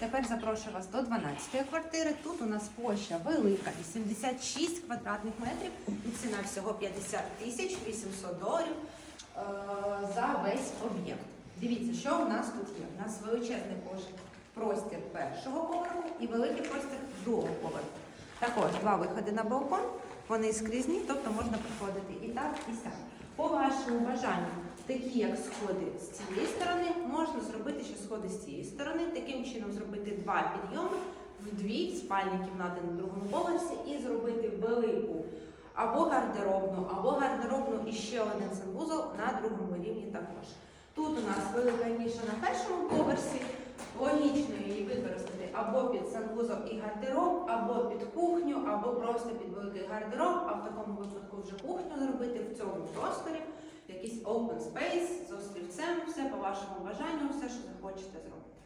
Тепер запрошую вас до 12-ї квартири. Тут у нас площа велика, 86 квадратних метрів і ціна всього 50 тисяч 800 доларів е, за весь об'єкт. Дивіться, що у нас тут є. У нас величезний простір першого поверху і великий простір другого поверху. Також два виходи на балкон, вони скрізні, тобто можна приходити і так, і так. По вашому бажанню, такі як сходи з цієї сторони, можна зробити ще сходи з цієї сторони, таким чином зробити два підйоми в дві спальні кімнати на другому поверсі і зробити велику або гардеробну, або гардеробну і ще один санвузол на другому рівні також. Тут у нас велика ніша на першому поверсі. Логічно її використати або під санвузол і гардероб, або під кухню, або просто під великий гардероб, а в такому випадку вже кухню зробити в цьому просторі, якийсь open space з острівцем, все по вашому бажанню, все, що захочете зробити.